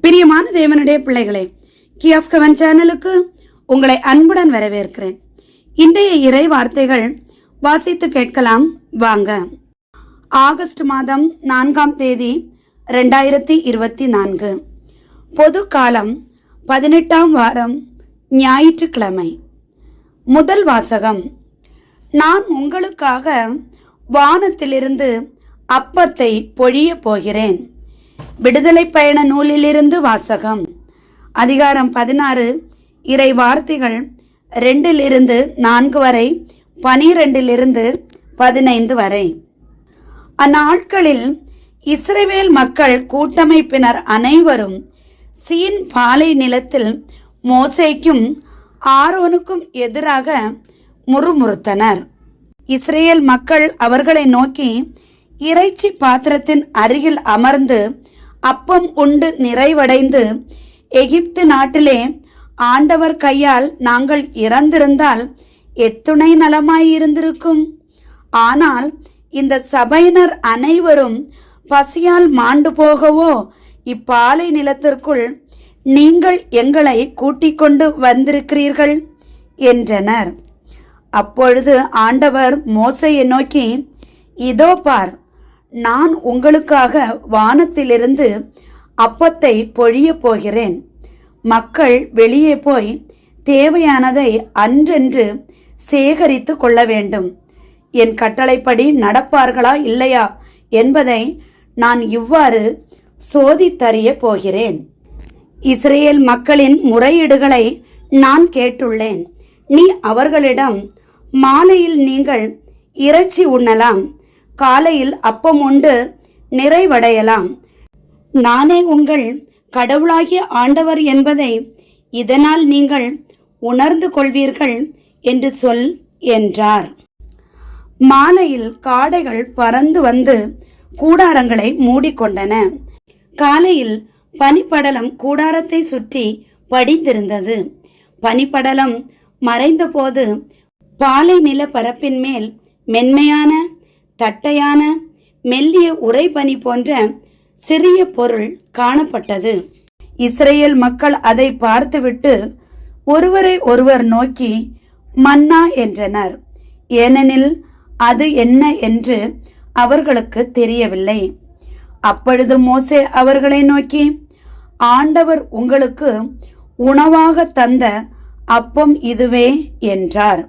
பிரியமான தேவனுடைய பிள்ளைகளே கி ஆஃப் கவன் சேனலுக்கு உங்களை அன்புடன் வரவேற்கிறேன். இன்றைய இறை வார்த்தைகள் வாசித்து கேட்கலாம். வாங்க. ஆகஸ்ட் மாதம் நான்காம் தேதி ரெண்டாயிரத்தி இருபத்தி நான்கு. பொது காலம் பதினெட்டாம் வாரம் ஞாயிற்றுக்கிழமை. முதல் வாசகம். நான் உங்களுக்காக வானத்திலிருந்து அப்பத்தை பொழிய போகிறேன். விடுதலை பயண நூலிலிருந்து வாசகம். அதிகாரம் பதினாறு. இறை வார்த்தைகள் ரெண்டிலிருந்து நான்கு வரை பனிரெண்டிலிருந்து பதினைந்து வரை. அந்நாட்களில் இஸ்ரேவேல் மக்கள் கூட்டமைப்பினர் அனைவரும் சீன் பாலை நிலத்தில் மோசேக்கும் ஆரோனுக்கும் எதிராக முறுமுறுத்தனர். இஸ்ரேல் மக்கள் அவர்களை நோக்கி இறைச்சி பாத்திரத்தின் அருகில் அமர்ந்து அப்பம் உண்டு நிறைவடைந்து எகிப்து நாட்டிலே ஆண்டவர் கையால் நாங்கள் இறந்திருந்தால் எத்துணை நலமாயிருந்திருக்கும். ஆனால் இந்த சபையினர் அனைவரும் பசியால் மாண்டு போகவோ இப்பாலை நிலத்திற்குள் நீங்கள் எங்களை கூட்டிக் கொண்டு வந்திருக்கிறீர்கள் என்றனர். அப்பொழுது ஆண்டவர் மோசையை நோக்கி இதோ பார் நான் உங்களுக்காக வானத்திலிருந்து அப்பத்தை பொழியப் போகிறேன். மக்கள் வெளியே போய் தேவையானதை அன்றென்று சேகரித்து கொள்ள வேண்டும். என் கட்டளைப்படி நடப்பார்களா இல்லையா என்பதை நான் இவ்வாறு சோதித்தறிய போகிறேன். இஸ்ரேல் மக்களின் முறையீடுகளை நான் கேட்டுள்ளேன். நீ அவர்களிடம் மாலையில் நீங்கள் இறைச்சி உண்ணலாம். காலையில் அப்பம் உண்டு நிறைவடையலாம். நானே உங்கள் கடவுளாகிய ஆண்டவர் என்பதை இதனால் நீங்கள் உணர்ந்து கொள்வீர்கள் என்று சொல் என்றார். மாலையில் காடைகள் பறந்து வந்து கூடாரங்களை மூடிக்கொண்டன. காலையில் பனிப்படலம் கூடாரத்தை சுற்றி படிந்திருந்தது. பனிப்படலம் மறைந்தபோது பாலை நில பரப்பின் மேல் மென்மையான தட்டையான மெல்லிய உறைபனி போன்ற சிறிய பொருள் காணப்பட்டது. இஸ்ரேல் மக்கள் அதை பார்த்துவிட்டு ஒருவரை ஒருவர் நோக்கி மன்னா என்றனர். ஏனெனில் அது என்ன என்று அவர்களுக்கு தெரியவில்லை. அப்பொழுது மோசே அவர்களை நோக்கி ஆண்டவர் உங்களுக்கு உணவாக தந்த அப்பம் இதுவே என்றார்.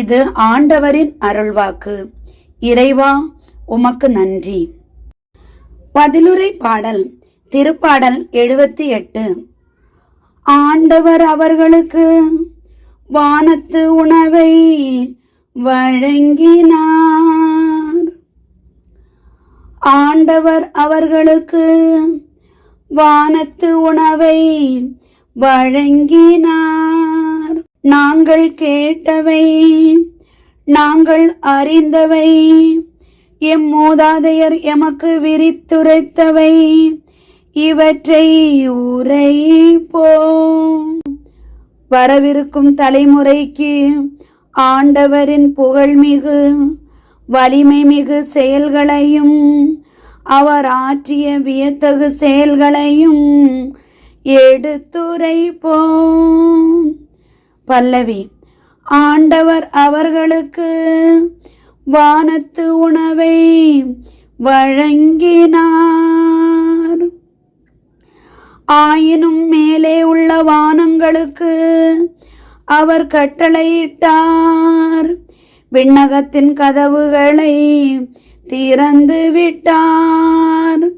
இது ஆண்டவரின் அருள்வாக்கு. இறைவா உமக்கு நன்றி. பதிலுரை பாடல் திருப்பாடல் எழுபத்தி எட்டு. ஆண்டவர் அவர்களுக்கு வானத்து உணவை வழங்கினார். ஆண்டவர் அவர்களுக்கு வானத்து உணவை வழங்கினார். நாங்கள் கேட்டவை நாங்கள் அறிந்தவை. எம் மூதாதையர் எமக்கு விரித்துரைத்தவை. இவற்றை உரைப்போம். வரவிருக்கும் தலைமுறைக்கு ஆண்டவரின் புகழ்மிகு வலிமை மிகு செயல்களையும் அவர் ஆற்றிய வியத்தகு செயல்களையும் எடுத்துரைப்போம். பல்லவி ஆண்டவர் அவர்களுக்கு வானத்து உணவை வழங்கினார். ஆயினும் மேலே உள்ள வானங்களுக்கு அவர் கட்டளையிட்டார். விண்ணகத்தின் கதவுகளை திறந்து விட்டார்.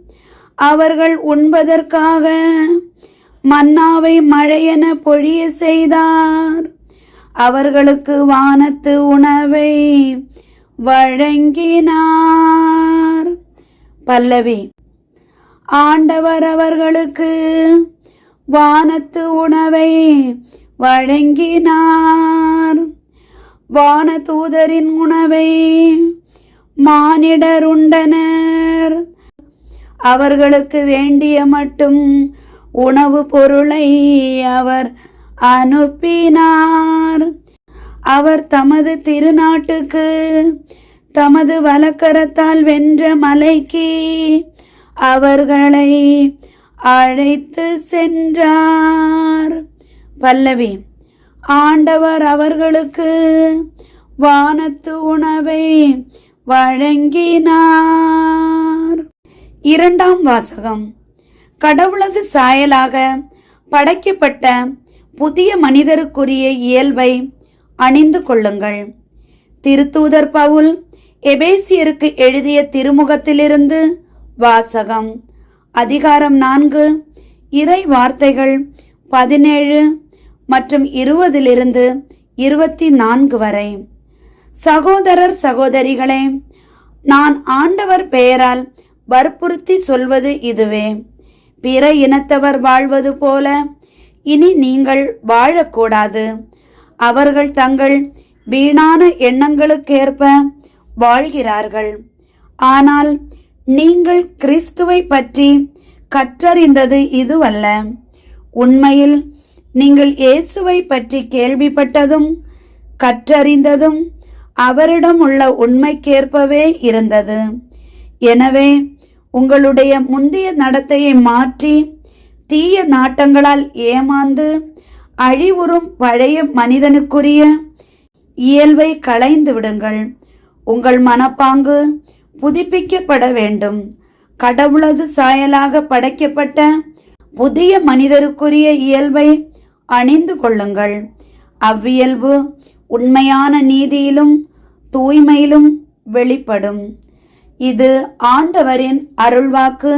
அவர்கள் உண்பதற்காக மன்னாவை மழையென பொழிய செய்தார். அவர்களுக்கு வானத்து உணவை வழங்கினார். பல்லவி ஆண்டவர் அவர்களுக்கு வானத்து உணவை வழங்கினார். வானதூதரின் உணவை மானிடர் உண்டனர் அவர்களுக்கு வேண்டிய மட்டும் உணவு பொருளை அவர் அனுப்பினார். அவர் தமது திருநாட்டுக்கு தமது வலக்கரத்தால் வென்ற மலைக்கு அவர்களை அழைத்து சென்றார். பல்லவி ஆண்டவர் அவர்களுக்கு வானத்து உணவை வழங்கினார். இரண்டாம் வாசகம். கடவுளது சாயலாக படைக்கப்பட்ட புதிய மனிதருக்குரிய இயல்பை அணிந்து கொள்ளுங்கள். திருத்தூதர் பவுல் எபேசியருக்கு எழுதிய திருமுகத்திலிருந்து வாசகம். அதிகாரம் நான்கு. இறை வார்த்தைகள் பதினேழு மற்றும் இருபதிலிருந்து இருபத்தி நான்கு வரை. சகோதரர் சகோதரிகளே நான் ஆண்டவர் பெயரால் வற்புறுத்தி சொல்வது இதுவே. பிற இனத்தவர் வாழ்வது போல இனி நீங்கள் வாழக்கூடாது. அவர்கள் தங்கள் வீணான எண்ணங்களுக்கேற்ப வாழ்கிறார்கள். ஆனால் நீங்கள் கிறிஸ்துவை பற்றி கற்றறிந்தது இதுவல்ல. உண்மையில் நீங்கள் இயேசுவை பற்றி கேள்விப்பட்டதும் கற்றறிந்ததும் அவரிடம் உள்ள உண்மைக்கேற்பவே இருந்தது. எனவே உங்களுடைய முந்தைய நடத்தையை மாற்றி தீய நாட்டங்களால் ஏமாந்து அழிவுறும் பழைய மனிதனுக்குரிய இயல்பை களைந்து விடுங்கள். உங்கள் மனப்பாங்கு புதுப்பிக்கப்பட வேண்டும். கடவுளது சாயலாக படைக்கப்பட்ட புதிய மனிதருக்குரிய இயல்பை அணிந்து கொள்ளுங்கள். அவ்வியல்பு உண்மையான நீதியிலும் தூய்மையிலும் வெளிப்படும். இது ஆண்டவரின் அருள்வாக்கு.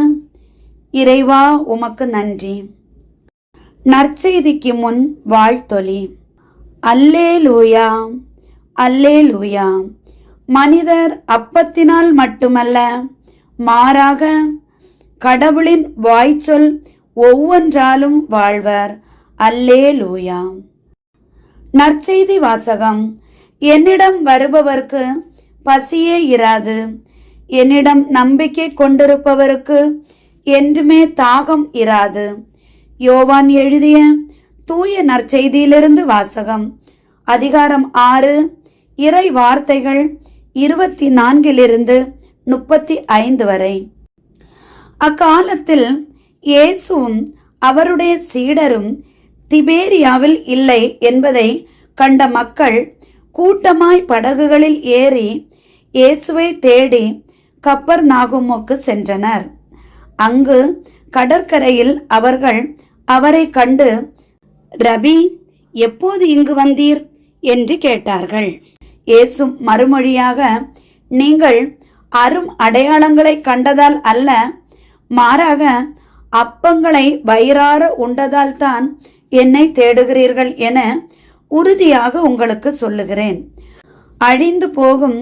இறைவா உமக்கு நன்றி. நற்செய்திக்கு முன் வாழ்த்தொலி. அல்லே லூயா அல்லே லூயா மனிதர் அப்பத்தினால் மட்டுமல்ல மாறாக கடவுளின் வாய்ச்சொல் ஒவ்வொன்றாலும் வாழ்வர். அல்லே லூயா நற்செய்தி வாசகம். என்னிடம் வருபவர்க்கு பசியே இராது. என்னிடம் நம்பிக்கை கொண்டிருப்பவருக்கு என்றுமே தாகம் இராது. யோவான் எழுதிய தூய நற்செய்தியிலிருந்து வாசகம். அதிகாரம் ஆறு இறை வார்த்தைகள் இருபத்தி நான்கிலிருந்து முப்பத்தி ஐந்து வரை. அக்காலத்தில் இயேசுவும் அவருடைய சீடரும் திபேரியாவில் இல்லை என்பதை கண்ட மக்கள் கூட்டமாய் படகுகளில் ஏறி இயேசுவை தேடி கப்பர் நாகுமுக்கு சென்றனர். அங்கு கடற்கரையில் அவர்கள் அவரை கண்டு ரபி எப்போது இங்கு வந்தீர்? என்று கேட்டார்கள். இயேசு மறுமொழியாக நீங்கள் அரும் அடையாளங்களை கண்டதால் அல்ல மாறாக அப்பங்களை வயிறார உண்டதால் தான் என்னை தேடுகிறீர்கள் என உறுதியாக உங்களுக்கு சொல்லுகிறேன். அழிந்து போகும்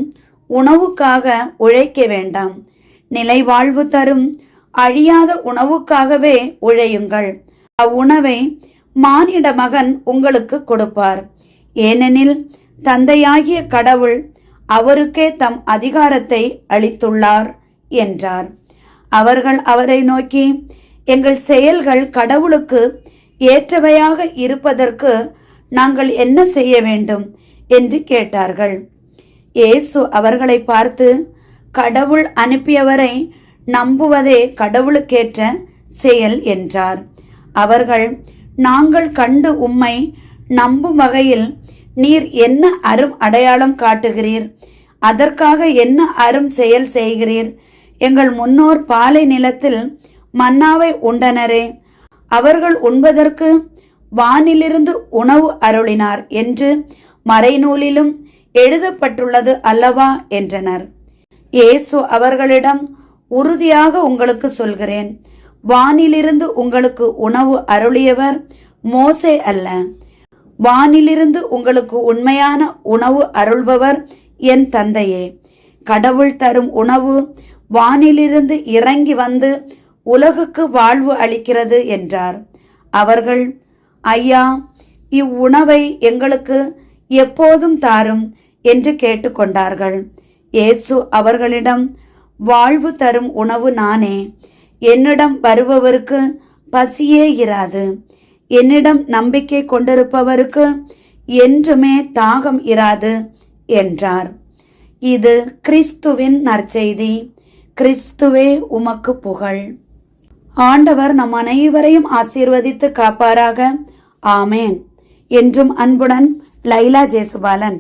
உணவுக்காக உழைக்க வேண்டாம். நிலை வாழ்வு தரும் அழியாத உணவுக்காகவே உழையுங்கள். அவ்வுணவை மானிட மகன் உங்களுக்கு கொடுப்பார். ஏனெனில் தந்தையாகிய கடவுள் அவருக்கே தம் அதிகாரத்தை அளித்துள்ளார் என்றார். அவர்கள் அவரை நோக்கி எங்கள் செயல்கள் கடவுளுக்கு ஏற்றவையாக இருப்பதற்கு நாங்கள் என்ன செய்ய வேண்டும்? என்று கேட்டார்கள். இயேசு அவர்களை பார்த்து கடவுள் அனுப்பியவரை நம்புவதே கடவுளுக்கேற்ற செயல் என்றார். அவர்கள் நாங்கள் கண்டு உம்மை நம்பும் வகையில் நீர் என்ன அரும் அடையாளம் காட்டுகிறீர்? அதற்காக என்ன அரும் செயல் செய்கிறீர்? எங்கள் முன்னோர் பாலை நிலத்தில் மன்னாவை உண்டனரே. அவர்கள் உண்பதற்கு வானிலிருந்து உணவு அருளினார் என்று மறைநூலிலும் எழுதப்பட்டுள்ளது அல்லவா என்றனர். இயேசு அவர்களிடம் உறுதியாக உங்களுக்கு சொல்கிறேன். வானிலிருந்து உங்களுக்கு உணவு அருளியவர் மோசே அல்ல. வானிலிருந்து உங்களுக்கு உண்மையான உணவு அருள்பவர் என் தந்தையே. கடவுள் தரும் உணவு வானிலிருந்து இறங்கி வந்து உலகுக்கு வாழ்வு அளிக்கிறது என்றார். அவர்கள் ஐயா இவ்வுணவை எங்களுக்கு எப்போதும் தாரும் என்று கேட்டுக்கொண்டார்கள். இயேசு அவர்களிடம் வாழ்வு தரும் உணவு நானே. என்னிடம் வருபவருக்கு பசியே இராது. என்னிடம் நம்பிக்கை கொண்டிருப்பவருக்கு என்றுமே தாகம் இராது என்றார். இது கிறிஸ்துவின் நற்செய்தி. கிறிஸ்துவே உமக்கு புகழ். ஆண்டவர் நம் அனைவரையும் ஆசீர்வதித்து காப்பாராக. ஆமேன். என்றும் அன்புடன் லைலா ஜேசுபாலன்.